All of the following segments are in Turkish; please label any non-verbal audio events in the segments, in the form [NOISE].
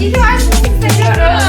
İyi seviyorum.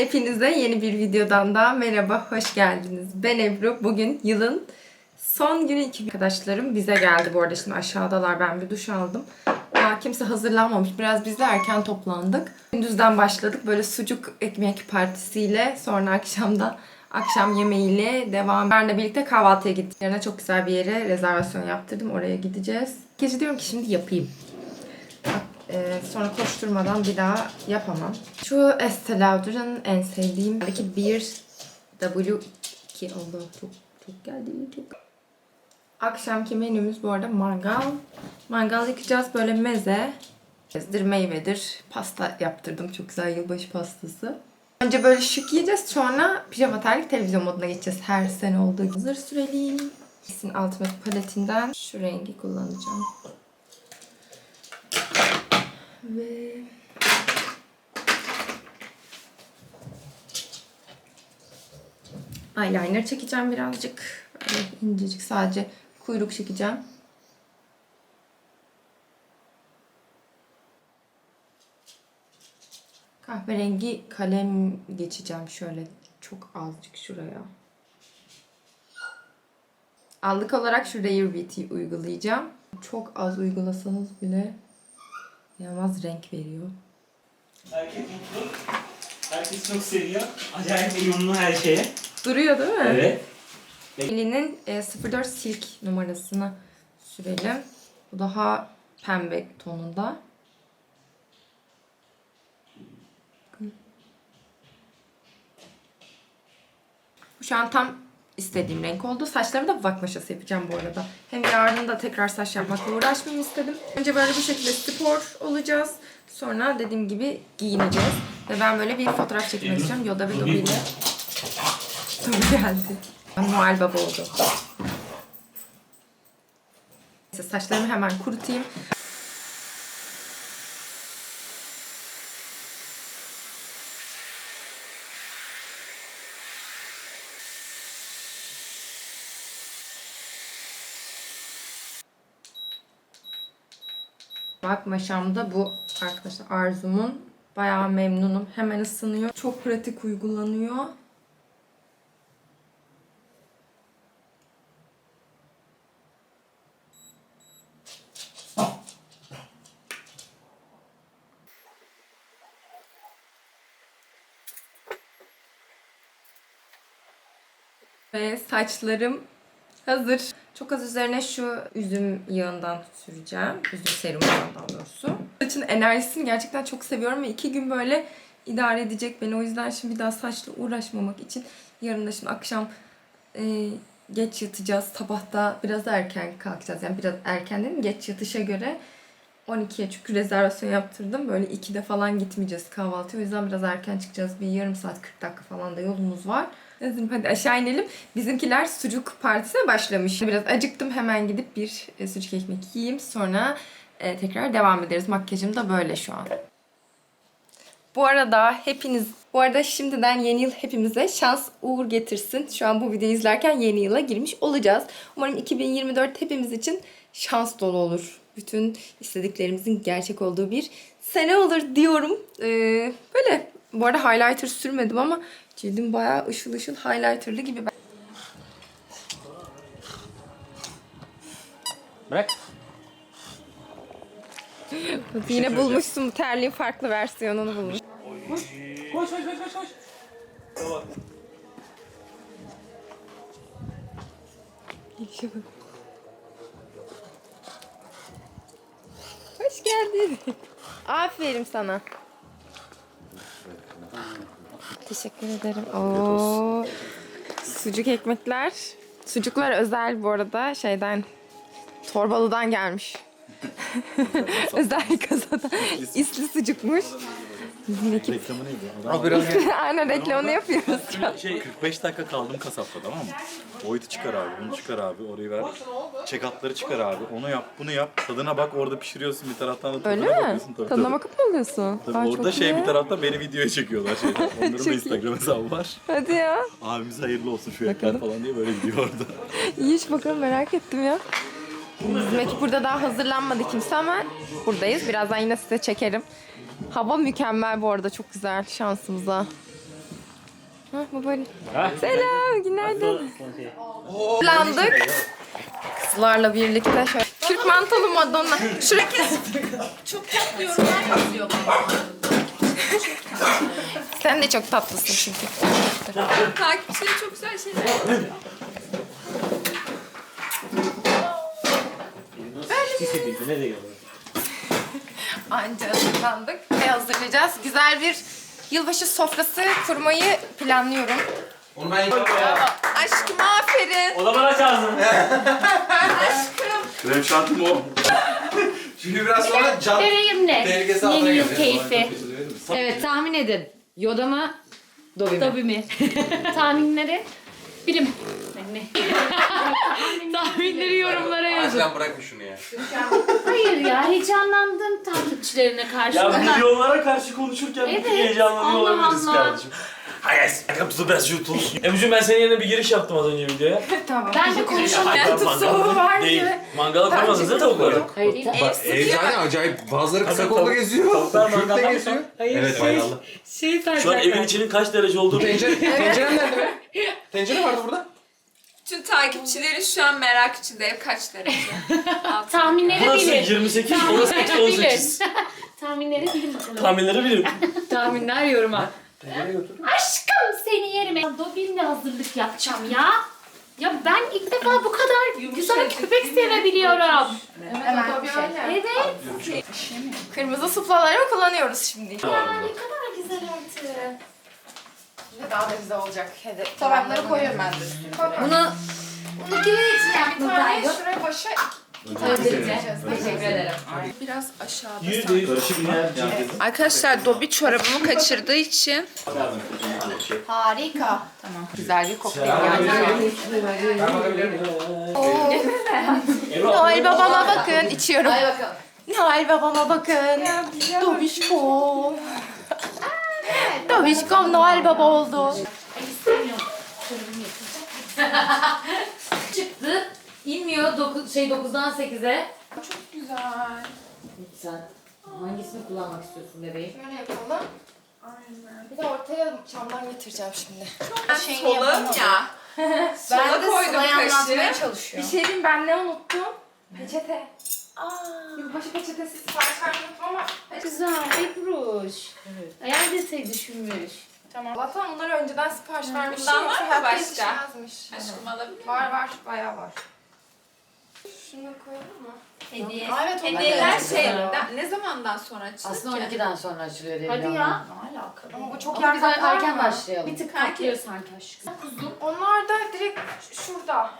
Hepinize yeni bir videodan daha merhaba, hoş geldiniz. Ben Ebru. Bugün yılın son günü iki arkadaşlarım bize geldi bu arada. Şimdi aşağıdalar ben bir duş aldım. Daha kimse hazırlanmamış. Biraz biz de erken toplandık. Gündüzden başladık böyle sucuk ekmek partisiyle. Sonra akşamda akşam yemeğiyle devam. Benle birlikte kahvaltıya gittik. Yarına çok güzel bir yere rezervasyon yaptırdım. Oraya gideceğiz. Gece diyorum ki şimdi yapayım. Ee, sonra koşturmadan bir daha yapamam. Şu Estee Lauder'ın en sevdiğim belki bir W2 oldu. Çok çok geldi. Çok. Akşamki menümüz bu arada mangal. Mangal yakacağız böyle meze. Ezdir meyvedir. Pasta yaptırdım. Çok güzel yılbaşı pastası. Önce böyle şık yiyeceğiz. Sonra pijama terlik televizyon moduna geçeceğiz. Her sene olduğu gibi. Hazır süreliyim. Kesin Ultimate paletinden şu rengi kullanacağım. Ve eyeliner çekeceğim birazcık. Böyle incecik sadece kuyruk çekeceğim. Kahverengi kalem geçeceğim şöyle çok azıcık şuraya. Allık olarak şu Rare Beauty uygulayacağım. Çok az uygulasanız bile inanılmaz renk veriyor. Herkes mutlu. Herkes çok seviyor. Acayip uyumlu her şeye. Duruyor değil mi? Evet. Elinin e, 04 silk numarasını sürelim. Bu daha pembe tonunda. Bu şu an tam istediğim renk oldu. Saçlarımı da vak maşası yapacağım bu arada. Hem yarın da tekrar saç yapmakla uğraşmayayım istedim. Önce böyle bu şekilde spor olacağız. Sonra dediğim gibi giyineceğiz. Ve ben böyle bir fotoğraf çekmek istiyorum. Yoda ve Dobby ile. Dobby geldi. Noel Baba oldu. Neyse saçlarımı hemen kurutayım. Bak maşamda bu arkadaşlar Arzum'un. Bayağı memnunum. Hemen ısınıyor. Çok pratik uygulanıyor. Ve saçlarım hazır. Çok az üzerine şu üzüm yağından süreceğim. Üzüm serumundan daha doğrusu. Saçın enerjisini gerçekten çok seviyorum ve iki gün böyle idare edecek beni. O yüzden şimdi bir daha saçla uğraşmamak için yarın da şimdi akşam e, geç yatacağız. Sabahta biraz erken kalkacağız. Yani biraz erken değil mi? Geç yatışa göre 12'ye çünkü rezervasyon yaptırdım. Böyle 2'de falan gitmeyeceğiz kahvaltıya. O yüzden biraz erken çıkacağız. Bir yarım saat 40 dakika falan da yolumuz var. Dedim hadi aşağı inelim. Bizimkiler sucuk partisine başlamış. Biraz acıktım hemen gidip bir e, sucuk ekmek yiyeyim. Sonra e, tekrar devam ederiz. Makyajım da böyle şu an. Bu arada hepiniz, bu arada şimdiden yeni yıl hepimize şans uğur getirsin. Şu an bu videoyu izlerken yeni yıla girmiş olacağız. Umarım 2024 hepimiz için şans dolu olur bütün istediklerimizin gerçek olduğu bir sene olur diyorum. Ee, böyle bu arada highlighter sürmedim ama cildim bayağı ışıl ışıl highlighterlı gibi. Ben... Bırak. [LAUGHS] Şey yine bulmuşsun bu terliğin farklı versiyonunu bulmuş. Koş koş koş koş koş. Tamam. İyi şey bak. Geldin. Aferin sana. Teşekkür ederim. Oo. Sucuk ekmekler. Sucuklar özel bu arada şeyden Torbalı'dan gelmiş. [LAUGHS] özel kasada. İsli sucukmuş. Bizim ekip Reklamı neydi? Adam [LAUGHS] aynen reklamını yapıyoruz. şey 45 dakika kaldım kasapta tamam mı? Boyutu çıkar abi, bunu çıkar abi, orayı ver. Çekatları çıkar abi, onu yap, bunu yap. Tadına bak, orada pişiriyorsun bir taraftan da tadına Öyle mi? bakıyorsun. Tabii, Tadına tabii. bakıp mı alıyorsun? Tabii Aa, orada çok şey iyi. bir taraftan beni videoya çekiyorlar şeyden. [LAUGHS] Onların Çok da iyi. Instagram hesabı var. Hadi ya. Abimiz hayırlı olsun şu ekler falan diye böyle gidiyor orada. [LAUGHS] İyi iş bakalım merak ettim ya. Bizim ekip burada daha hazırlanmadı kimse ama buradayız. Birazdan yine size çekerim. Hava mükemmel bu arada çok güzel şansımıza. Hah. Selam günaydın. Hazırlandık. Kızlarla birlikte şöyle. Türk mantolu Madonna. Şuraya Çok tatlı yorumlar yazıyor bana. Sen de çok tatlısın çünkü. Takipçileri çok güzel şeyler yazıyor. Diyor? Anca hazırlandık ve hazırlayacağız. Güzel bir yılbaşı sofrası kurmayı planlıyorum. Onu ben Aşkım aferin. O zaman aç ağzını. Aşkım. Krem şantim o. [LAUGHS] Çünkü biraz sonra can Vereyim ne? tehlikesi altına Yeni yıl keyfi. Evet tahmin edin. Yoda mı? Mi? Tabii mi? [LAUGHS] Tahminleri bilim. Ne? [LAUGHS] Yazın. Acilen bırakın şunu ya. Hayır ya heyecanlandım takipçilerine karşı. Ya milyonlara karşı konuşurken bir Evet, heyecanlanıyor Allah olabiliriz Allah. kardeşim. To the best YouTube. Emre'cim ben senin yerine bir giriş yaptım az önce videoya. [LAUGHS] Tamam. ben de konuşamıyorum. tut soğuğu var Değil. gibi. Mangala koymadınız değil mi tavukları? Hayır, Bak eczane acayip bazıları kısa kolda geziyor. Tavuklar Kürtle mangalda geziyor. hayır Evet şey, bayralı. şey Şu an evin içinin kaç derece olduğunu Tencere, tencerem nerede be? [LAUGHS] Tencere vardı burada. Bütün takipçileri şu an merak içinde kaç derece. [LAUGHS] Tahminleri Burası bilin. 28, orası Tahminleri 18. bilin. [LAUGHS] Tahminleri bilin bakalım. Tahminleri bilin. Tahminler yoruma. Aşkım seni yerime. Dobin'le hazırlık yapacağım ya. Ya ben ilk defa bu kadar güzel köpek sevebiliyorum. Hemen öyle. Evet. Kırmızı suplaları kullanıyoruz şimdi. Ya ne kadar güzel artık. Daha da güzel olacak. Hadi. Tabakları koyuyorum ben de. Bunu Bunu geçeceğim. Bir tane şuraya başa teşekkür ederim. Biraz aşağıda. Yüzde yüz karışık yer. Arkadaşlar Dobby çorabımı kaçırdığı için Harika. Tamam. Güzel bir kokteyl yani. Ben bakabilir miyim? Noel babama bakın. içiyorum. Hadi bakalım. Noel babama bakın. Dobişko. Dobişkom Noel baba oldu. Ay istemiyorum. [LAUGHS] Çıktı. İnmiyor dokuz, şey 9'dan 8'e. Çok güzel. Sen hangisini kullanmak istiyorsun bebeğim? Şöyle yapalım. Bir de ortaya çamdan getireceğim şimdi. solağım ya. [LAUGHS] Ben Sola de koydum anlatmaya kaşığı. çalışıyorum. Bir şey diyeyim ben ne unuttum? Peçete. Aa. Yılbaşı peçetesi sipariş vermeyi unuttum ama Güzel. Ebruş. Hayal detayı düşünmüş. Tamam. Allah'tan bunları önceden sipariş vermişim. Bundan var mı başka? yetişmezmiş. Aşkım alabilir miyim? Var var bayağı var. Şunu koyalım mı? Hediye. Aa, evet, onlar Hediyeler da şey, güzel. da- ne zamandan sonra açılır Aslında ki? 12'den sonra açılıyor diye Hadi biliyorum ya. Ne alaka? Ama bu çok Ama yer biz kaplar erken mı? başlayalım. Bir tık kaplıyor sanki aşkım. Onlar da direkt ş- şurada.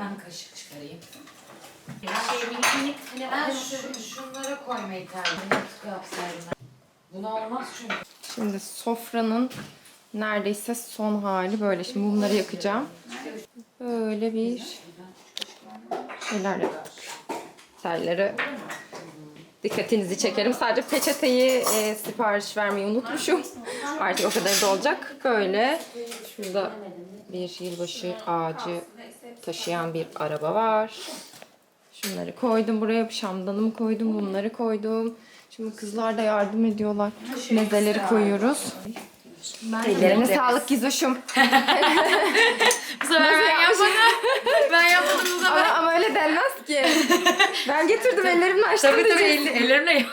Ben kaşık çıkarayım. Şey minik minik hani Ben ben şu, şunlara koymayı tercih ettim. yapsaydım. Buna olmaz çünkü. Şimdi sofranın neredeyse son hali böyle. Şimdi bunları yakacağım. Böyle bir şeyler yaptık. Telleri dikkatinizi çekerim. Sadece peçeteyi e, sipariş vermeyi unutmuşum. Artık o kadar da olacak. Böyle şurada bir yılbaşı ağacı taşıyan bir araba var. Şunları koydum buraya. Şamdanımı koydum. Bunları koydum. Şimdi kızlar da yardım ediyorlar. Mezeleri koyuyoruz. Ellerine sağlık Gizoş'um. [LAUGHS] Bu sefer ben yapmadım. ben yapmadım bu Ama, ama öyle denmez ki. Ben getirdim ellerimle açtım Tabii tabii ellerimle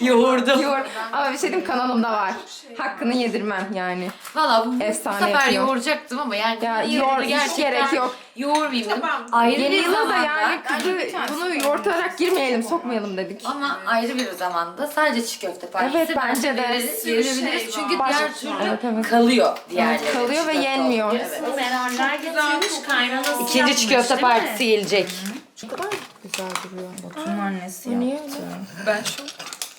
Yoğurdum. Yoğurt. Ama bir şey diyeyim kanalımda var. Hakkını yedirmem yani. Valla bu, bu Efsane sefer yapıyor. yoğuracaktım ama yani Ya de hiç gerçekten gerek yok. Yoğurmayayım dedim. Ayrı Yeni bir yıla da zamanda. yani kızı bunu yoğurtarak girmeyelim, sokmayalım dedik. Ama ayrı bir zamanda sadece çiğ köfte partisi Evet, bence de. veririz, Bir şey Çünkü var. diğer türlü Evet, evet. kalıyor diğerleri. kalıyor ve çiğ köfte yenmiyor. olduğu. Evet. Menemenler getirmiş kaynanası İkinci çiğ köfte partisi gelecek. Güzel duruyor. Batu'nun annesi öyle? Ben şu...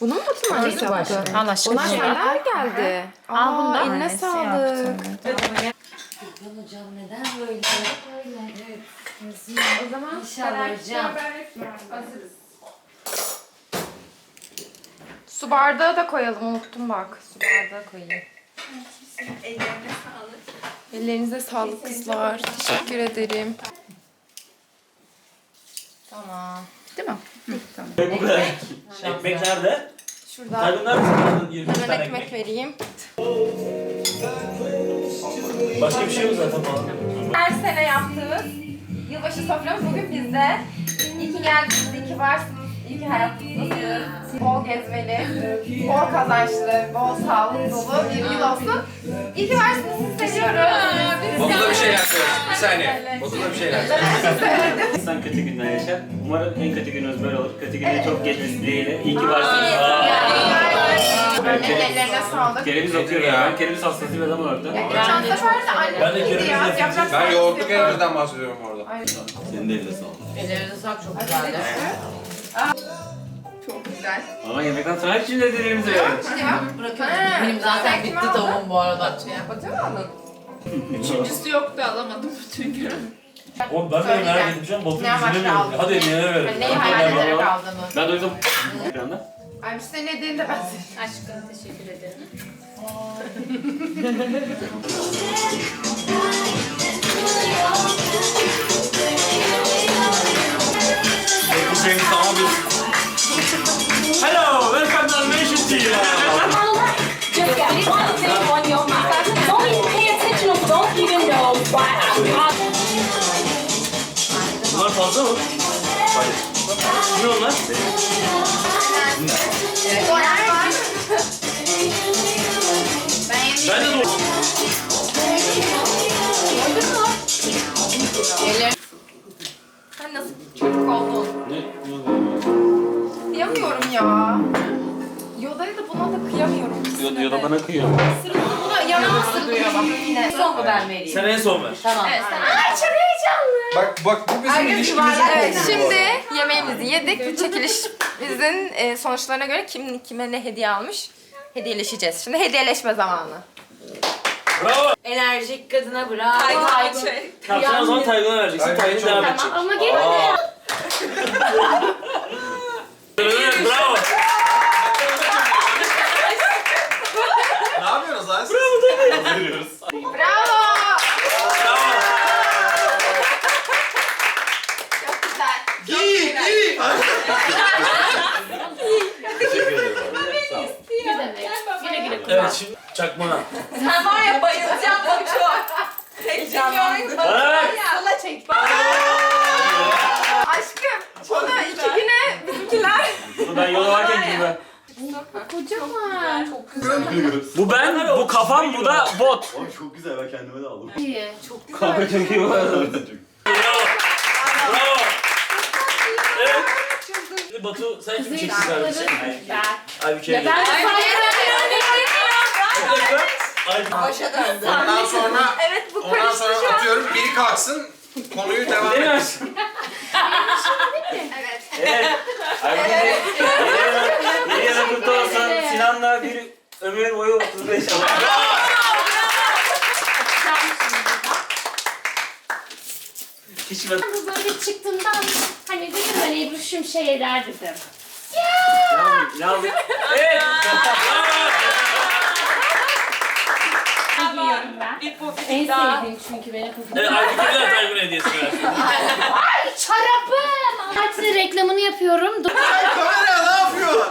Bunu mu annesi yaptı? Allah aşkına. Bunlar neler geldi? Aa, bunu da eline sağlık. Gülcan hocam neden böyle? Öyle. O zaman İnşallah hocam. Su bardağı da koyalım unuttum bak. Su bardağı koyayım. Ellerine sağlık. Ellerinize sağlık kızlar. Teşekkür ederim. Tamam. Değil mi? Tamam. Ve bu kadar. Ekmek nerede? Şurada Taygun nerede? Sen 20 hemen tane ekmek ekmek. vereyim. Başka bir şey yok zaten. Her sene yaptığımız yılbaşı soframız bugün bizde. İyi ki geldiniz, iyi ki varsınız, iyi ki hayatınızdasınız. Bol gezmeli, bol kazançlı, bol sağlık dolu bir yıl olsun. İyi ki varsınız, sizi seviyoruz. Batu'da bir şey yaklaşık. Bir saniye. Batu'da bir şey yaklaşık. İnsan kötü günler yaşar. Umarım en kötü gününüz böyle olur. Kötü günün çok geçmesi dileğiyle. İyi ki varsınız. Ellerine sağlık. kereviz okuyorum ya. Ben kereviz hastası bir adamım orada. Geçen sefer de annem Ben de iyiydi kereviz ya. Yaprak Ben sarması yoğurtlu bahsediyorum orada. Senin de eline sağlık. Ellerinize sağlık çok güzeldi. Çok güzel. Ama yemekten sonra hep şimdi dediğimizi veriyoruz. Bırakıyorum. Benim zaten bitti tavuğum bu arada. Batıyor mu aldın? Üçüncüsü yoktu alamadım bütün gün. Oğlum ben de merak edeceğim. Batu'yu Ne amaçla düşünemiyorum. aldın? Hadi verin. Hani neyi hayal ederek aldığını. Ben duydum. Ekranda. Ay bu senin hediyeni de ben seçtim. Aşkım teşekkür ederim. [LAUGHS] [LAUGHS] Bu senin tamam bir... Hello, welcome to Animation Team. Just get one thing on your mind. Don't even pay attention or don't even know why I'm Bunlar fazla mı? Hayır. Ne onlar? Ben de doğru. Sen nasıl çocuk oldun? Ne? Kıyamıyorum ya. Yoda'ya da buna da kıyamıyorum. Diyor, diyor da bana kıyıyor. Buna yalan sırılıyor yine. Son mu ben vereyim? Sen en son ver. Tamam. Bak bak bu bizim ilişkimizin Evet şimdi yemeğimizi yedik. Bu çekilişimizin e, sonuçlarına göre kim kime ne hediye almış hediyeleşeceğiz. Şimdi hediyeleşme zamanı. Bravo. Enerjik kadına bravo. Şey. Tamam sen o zaman Taygun'a vereceksin. Taygun Taygun devam çok- edecek. Ama gene de Evet, [LAUGHS] bravo. Ne yapıyorsunuz lan siz? Veriyoruz. Bravo! Bravo. Çok güzel. İyi iyi. Teşekkür ederim. Sağ ol. ne demek? Güle güle kullan. Evet şimdi çakmana. Sen var ya bayılacağım bu çok. Heyecanlandım. Evet. Sola çek. Aşkım bunu iki güne bizimkiler. Bunu ben yola varken gibi. Kocaman. Bu ben, bu kafam, bu da bot. Oğlum çok güzel ben kendime de aldım. İyi. Çok Kanka çok iyi arada. Bravo. Bravo. Evet. Şimdi Batu sen kim çeksin kardeşim? Ay bir kere Ya ben de sana Başa döndü. Ondan sonra Evet bu ondan karıştı sonra şu an. atıyorum biri kalksın konuyu devam Değil mi? et. [LAUGHS] Evet. Evet. Ay, yeni- Yeni yeni yılı kutlu olsun. Sinan'la bir ömür boyu 35 yıl. Hiç ben... Bu böyle çıktığımdan hani dedim hani Ebruş'um şey eder dedim. Yalnız, yalnız. Evet. Giyiyorum ben. Bir En bir daha. sevdiğim çünkü benim kızım. Evet, Aybüke'ye de Taygun hediyesi versin. Ay çorabım. Hadi reklamını yapıyorum. Dur. Kamera ne yapıyor?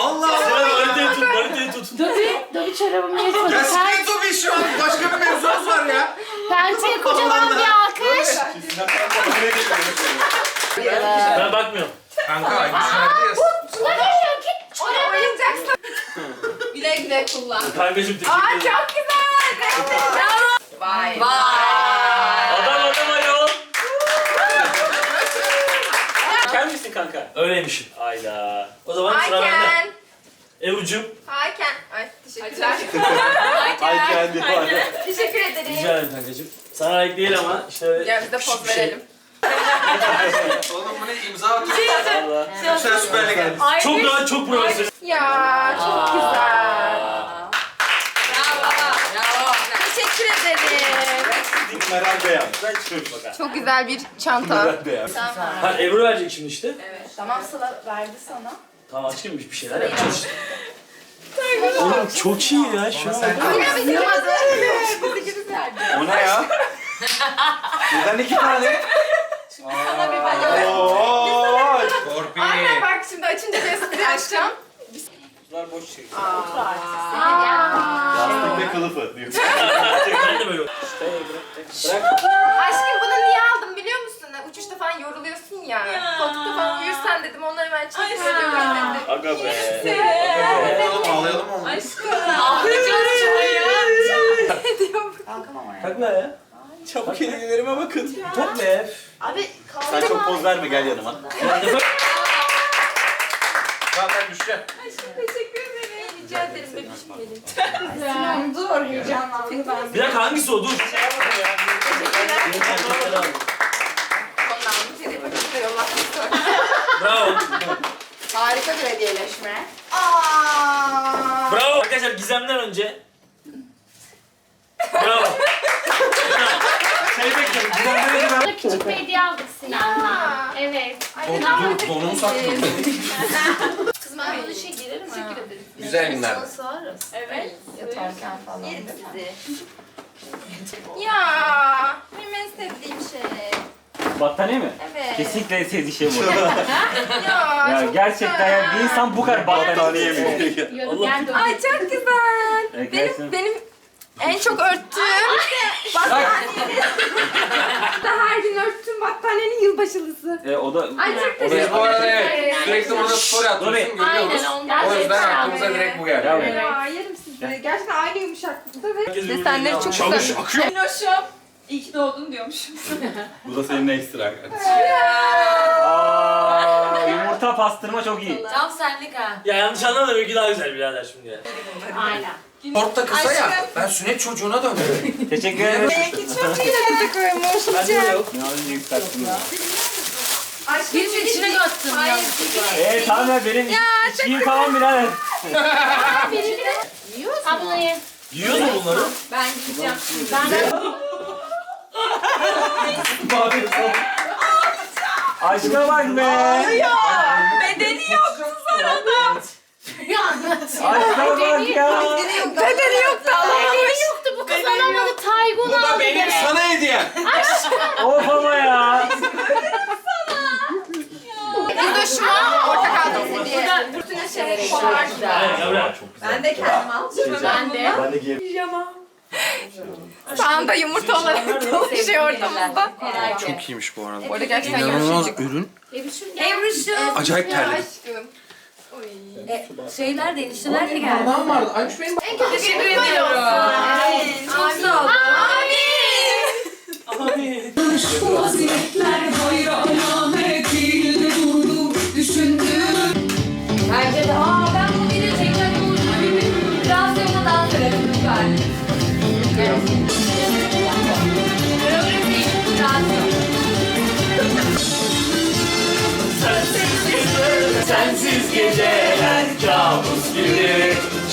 Allah Allah. haritayı tut, haritayı tut. Dobi, Dobi çorabımı yapıyorum. Ya Pen, sikret o bir şu an başka bir mevzumuz var ya. Pençeye kocaman bir alkış. Ben bakmıyorum. Kanka Aybüş nerede Buna veriyor git de kullan. Kankacım teşekkür Aa ederim. çok güzel. Bravo. Vay. Vay. Adam adam ayol. Kel misin kanka? Öyleymişim. Ayda. O zaman sıra bende. Ayken. Ebru'cum Ayken. Ay teşekkürler. Ay kendi var. Teşekkür ederim. rica ederim kankacım. Sana layık değil ama işte öyle Gel biz de küçük poz bir şey. verelim. Oğlum bu ne imza atıyor. Allah. Yüksel Süper Lig'e. Çok rahat, çok profesyonel. Ya çok güzel. Bravo. Bravo. Teşekkür ederim. Meral Beyaz. Çok güzel bir çanta. Meral Beyaz. Ha Ebru verecek şimdi işte. Tamam Sıla verdi sana. Tamam açayım bir şeyler yapacağız işte. Oğlum çok iyi ya şu an. Yine. O ne ya? Neden iki tane? Sana bir ben Oo. Torpil. Aynen bak şimdi açınca göster yapacağım. Bunlar boş çıkıyor. Yastık ve kılıfı diyor. Ben de böyle. Bırak. Aşkım bunu niye aldım biliyor musun? Uçuşta falan yoruluyorsun ya. Koltukta falan uyursan dedim onları ben çekip öyle dedim. Aga be. Ağlayalım ağlayalım onu. Kalkamam ayağa. Kalkma ya. Çabuk hediyelerime bakın. Top be. Abi Sen çok poz verme gel yanıma. Zaten düşeceğim. Teşekkür ederim. Rica ederim bebişim benim. dur heyecanlandı ben. Bir dakika hangisi o? Dur. Ondan bir yollattım. Bravo. Harika bir hediyeleşme. Aa. Bravo. Arkadaşlar Gizem'den önce. Bravo. Şey bekliyorum. Gizem'den önce ben... Sana küçük bir hediye aldık Sinan'la. Evet. Don, donumu sakladım. Kız ben bunu şey girerim ha. Teşekkür ederim. Güzel günler. Sana sığarız. Evet. Yatarken falan. mi? Ya. Benim en sevdiğim şey. Battaniye mi? Evet. Kesinlikle en sevdiği şey bu. [LAUGHS] Ya, ya gerçekten ya bir insan bu kadar battaniye mi? [LAUGHS] Ay çok güzel. Benim benim en çok örttüğüm battaniyenin [LAUGHS] her gün örttüğüm battaniyenin yılbaşılısı. E, o da Ay çok teşekkür bu arada ederim. evet, sürekli burada story atıyorsun Aynen görüyoruz. ondan O yüzden aklımıza direkt bu geldi. Ya yerim sizi. Gerçekten aynı yumuşaklıkta ve desenleri çok güzel. akıyor. Minnoşum. İyi ki doğdun diyormuşum. Bu da senin ekstra. Aa, yumurta pastırma çok iyi. Tam senlik ha. Ya yanlış anlama da belki daha güzel birader şimdi ya. Aynen. Short kısa ya. Ben sünnet çocuğuna döndüm. [LAUGHS] Teşekkür ederim. Bende de yok. Ne yapayım yükselttim ya. Birinin içine kattın ya. Eee tamam ya benim içkiyim tamam birader. Ha bunu ye. Yiyoruz mu bunları? Ben gideceğim. [LAUGHS] Aşka bak be. Bedeni yoktu sonunda. Aşka bak ya. Bedeni yoktu Bedeni yoktu bu kız alamadı. Taygun Bu da aldı benim be. sana hediyem. Of ama ya. De şu an ortak aldığımız hediye. Bütün şeyleri kovar. Aynen yavrum. Ben de kendim alacağım. Ben de. Ben de giyerim. Sağında yumurta olarak dolaşıyor ortamızda. Çok iyiymiş bu arada. Bu arada gerçekten İnanılmaz ürün. Evruşum. Acayip terledim. Aşkım. Şeyler de enişteler de geldi. Ondan vardı. Aymış benim. En kötü şey. Evet. Çok sağ olun. Amin.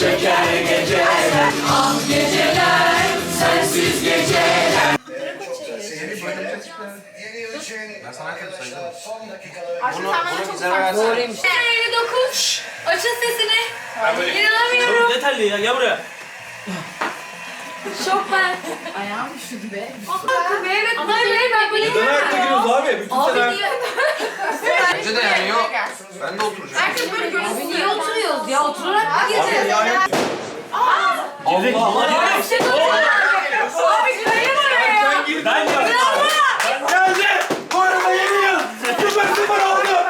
Çeker geceler ah geceler sensiz geceler Ben sana. Doğruymuş. Açın sesini. İnanamıyorum. Çabuk terli ya gel buraya Şoför. Ayağım üşüdü be. Evet Ama böyle ben böyle Neden ayakta giriyoruz abi? Bütün Abi sene. niye? [LAUGHS] Bence de yani yok. Ben de oturacağım. Herkes böyle görsün. Abi niye oturuyoruz ya? Oturarak mı gireceğiz? Allah Allah Abi kayın oraya. Ben yaptım. Geldi. Bu arada yeni yıl. Sıfır sıfır oldu.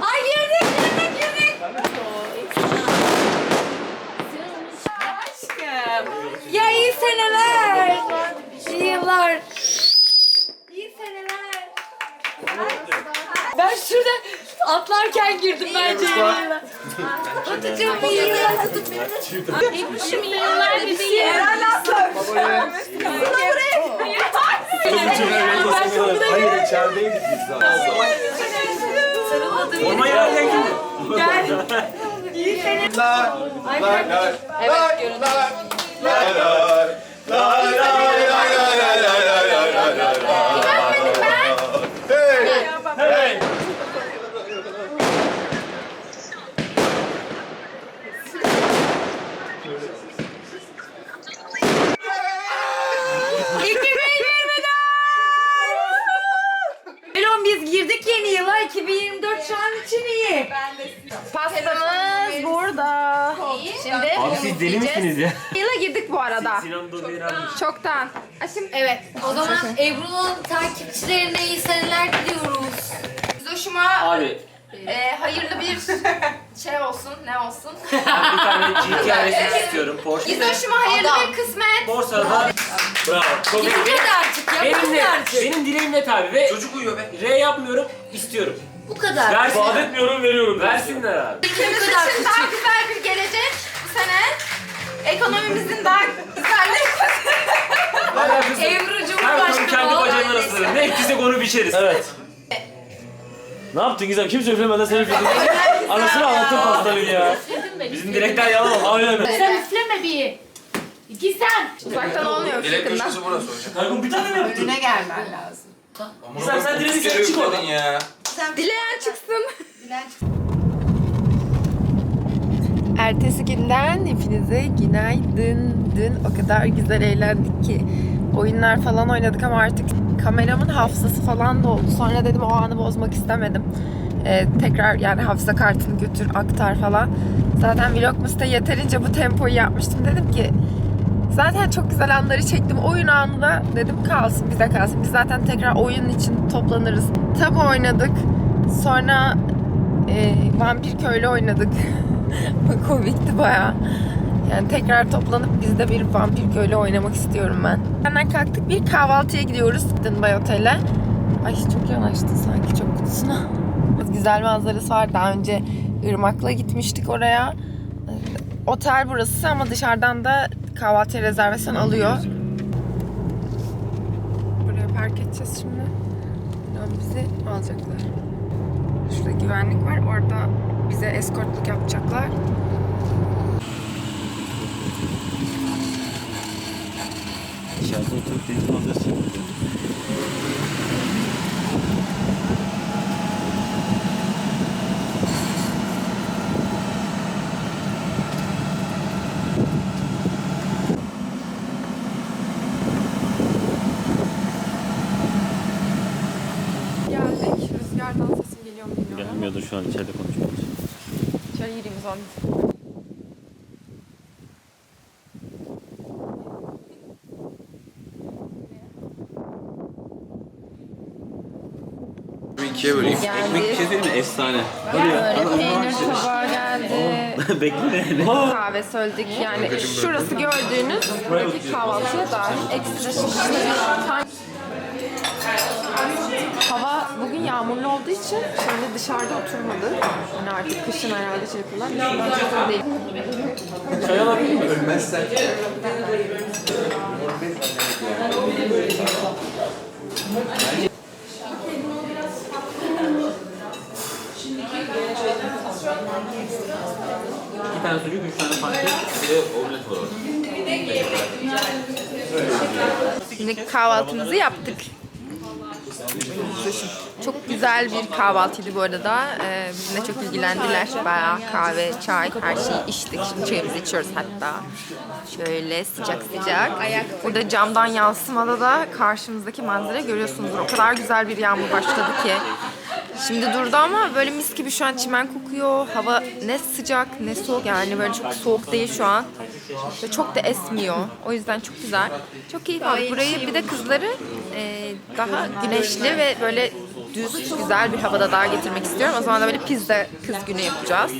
Ay girdik girdik girdik. seneler. İyi yıllar. İyi seneler. Ben şurada atlarken girdim bence iyi yıllar. Batucuğum iyi yıllar. Hepsi milyonlar bebeği. Hayır içerideydik biz zaten. Forma yerken kim? La la la la la la Hey! Elon biz girdik yeni yıla 2024 şu an için iyi. Pastamız burada. Şimdi Abi siz deli misiniz ya? [LAUGHS] Yıla girdik bu arada. Sinan abi. Çoktan. Aşım Evet o zaman Ebru'nun takipçilerine iyi seneler diliyoruz. Zoşuma Abi e, hayırlı bir şey olsun, ne olsun? [LAUGHS] ben bir tane GT RS istiyorum Porsche. İzoşuma hayırlı Adam. bir kısmet. Borsada. Bravo. Çok iyi. Bu kadarcık ya bu Benim de, kadarcık. benim dileğim net abi ve Çocuk uyuyor be. R yapmıyorum, istiyorum. Bu kadar. Versinler. etmiyorum, veriyorum. Versinler abi. Ülkemiz Bu kadar için daha güzel bir gelecek bu sene. Ekonomimizin daha. Alakası. Ebru Her konu Cumhurbaşkanı kendi ol. bacağından ısırır. Ne ektiyse onu biçeriz. Evet. Ne yaptın Gizem? Kimse üflemeden sen üfledin. Anasını anlattın pastanın ya. Bizim direkler yalan oldu. Aynen. Sen üfleme bir. Gizem. Uzaktan olmuyor yakından. burası hocam. Taygun bir tane mi yaptın? Önüne gelmen lazım. Gizem sen kere sen çık oradan. ya. Dileyen çıksın. Ertesi günden hepinize günaydın. Dün o kadar güzel eğlendik ki. Oyunlar falan oynadık ama artık kameramın hafızası falan doldu. Sonra dedim o anı bozmak istemedim. Ee, tekrar yani hafıza kartını götür, aktar falan. Zaten Vlogmas'ta yeterince bu tempoyu yapmıştım. Dedim ki zaten çok güzel anları çektim. Oyun anı da dedim kalsın bize kalsın. Biz zaten tekrar oyun için toplanırız. Tabu oynadık. Sonra e, vampir köylü oynadık. [LAUGHS] [LAUGHS] Komikti baya. Yani tekrar toplanıp biz de bir vampir köylü oynamak istiyorum ben. Hemen kalktık bir kahvaltıya gidiyoruz. Dün Bay Otel'e. Ay çok yanaştın sanki çok kutusuna. Güzel manzarası var. Daha önce Irmak'la gitmiştik oraya. Ee, Otel burası ama dışarıdan da kahvaltıya rezervasyon alıyor. Buraya park edeceğiz şimdi. Bizi alacaklar. Şurada güvenlik var. Orada bize eskortluk yapacaklar. İçeride oturup deniz manzarası Geldik. Rüzgardan sesim geliyor mu bilmiyorum. Gelmiyordur şu an içeride konuşuyoruz. Bir ikiye böleyim. Ekmek bir şey mi? Efsane. Böyle peynir tabağı geldi. [LAUGHS] Bekle. Kahve söyledik yani şurası gördüğünüz buradaki kahvaltıya dahil ekstra şişleri. Bugün yağmurlu olduğu için şöyle dışarıda oturmadı. Yani artık kışın herhalde şey yapıyorlar. Şundan çok değil. Çay alabilir miyim? Ölmezsen. İki tane sucuk, üç tane pankek, bir de omlet var orada. Şimdi kahvaltımızı yaptık. Çok güzel bir kahvaltıydı bu arada. Ee, bizimle çok ilgilendiler. Bayağı kahve, çay, her şeyi içtik. Şimdi çayımızı içiyoruz hatta. Şöyle sıcak sıcak. Burada camdan yansımada da karşımızdaki manzara görüyorsunuzdur. O kadar güzel bir yağmur başladı ki. Şimdi durdu ama böyle mis gibi şu an çimen kokuyor. Hava ne sıcak ne soğuk yani böyle çok soğuk değil şu an. Ve çok da esmiyor. O yüzden çok güzel. Çok keyif aldık. Burayı bir de kızları e, daha güneşli ve böyle düz güzel bir havada daha getirmek istiyorum. O zaman da böyle pizza kız günü yapacağız.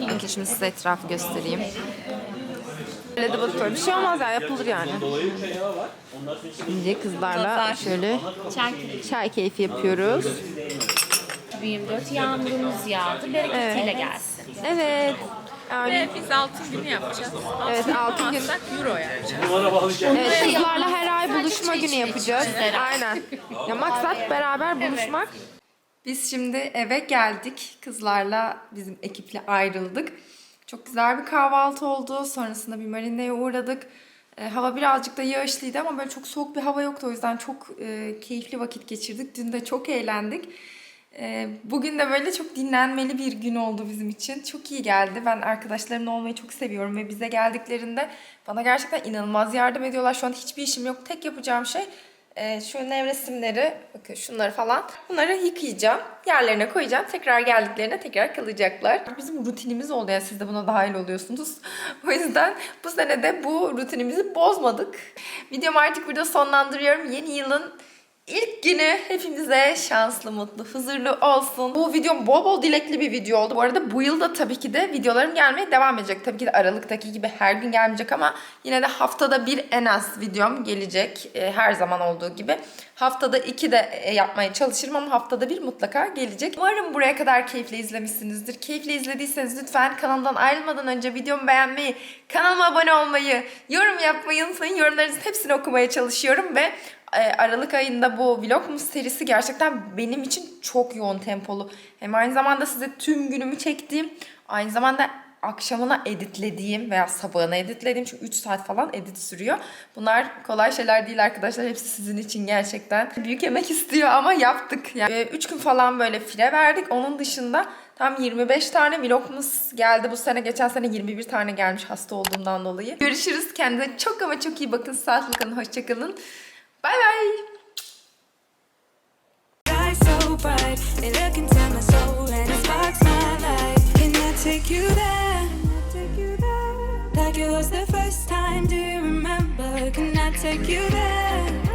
Bakın şimdi size etrafı göstereyim. Öyle de batıyor. Bir şey olmaz ya yapılır yani. Şimdi kızlarla şöyle çay keyfi yapıyoruz. 2024 yağmurumuz yağdı. Bereketiyle gelsin. Evet. Ve biz altın günü yapacağız. evet altın gün. Euro yapacağız. Evet, kızlarla her ay buluşma günü yapacağız. Aynen. Ya maksat beraber buluşmak. Biz şimdi eve geldik. Kızlarla bizim ekiple ayrıldık. Çok güzel bir kahvaltı oldu. Sonrasında bir marineye uğradık. E, hava birazcık da yağışlıydı ama böyle çok soğuk bir hava yoktu. O yüzden çok e, keyifli vakit geçirdik. Dün de çok eğlendik. E, bugün de böyle çok dinlenmeli bir gün oldu bizim için. Çok iyi geldi. Ben arkadaşlarımla olmayı çok seviyorum ve bize geldiklerinde bana gerçekten inanılmaz yardım ediyorlar. Şu an hiçbir işim yok. Tek yapacağım şey ee, şu nevresimleri, bakın şunları falan. Bunları yıkayacağım. Yerlerine koyacağım. Tekrar geldiklerinde tekrar kalacaklar. Bizim rutinimiz oldu ya siz de buna dahil oluyorsunuz. [LAUGHS] o yüzden bu sene de bu rutinimizi bozmadık. Videomu artık burada sonlandırıyorum. Yeni yılın İlk günü hepimize şanslı, mutlu, huzurlu olsun. Bu video bol bol dilekli bir video oldu. Bu arada bu yıl da tabii ki de videolarım gelmeye devam edecek. Tabii ki de Aralık'taki gibi her gün gelmeyecek ama yine de haftada bir en az videom gelecek. Ee, her zaman olduğu gibi. Haftada iki de e, yapmaya çalışırım ama haftada bir mutlaka gelecek. Umarım buraya kadar keyifle izlemişsinizdir. Keyifle izlediyseniz lütfen kanalımdan ayrılmadan önce videomu beğenmeyi, kanalıma abone olmayı, yorum yapmayı unutmayın. Yorumlarınızın hepsini okumaya çalışıyorum ve e, Aralık ayında bu Vlogmas serisi gerçekten benim için çok yoğun tempolu. Hem aynı zamanda size tüm günümü çektiğim, aynı zamanda akşamına editlediğim veya sabahına editlediğim çünkü 3 saat falan edit sürüyor. Bunlar kolay şeyler değil arkadaşlar. Hepsi sizin için gerçekten büyük emek [LAUGHS] istiyor ama yaptık. Yani 3 gün falan böyle fire verdik. Onun dışında tam 25 tane vlogumuz geldi bu sene. Geçen sene 21 tane gelmiş hasta olduğumdan dolayı. Görüşürüz. Kendinize çok ama çok iyi bakın. Sağlıklı kalın. Hoşçakalın. Bye bye. Eyes so bright, they look into my soul and it sparks my life. Can I take you there? Like it was the first time, do you remember? Can I take you there?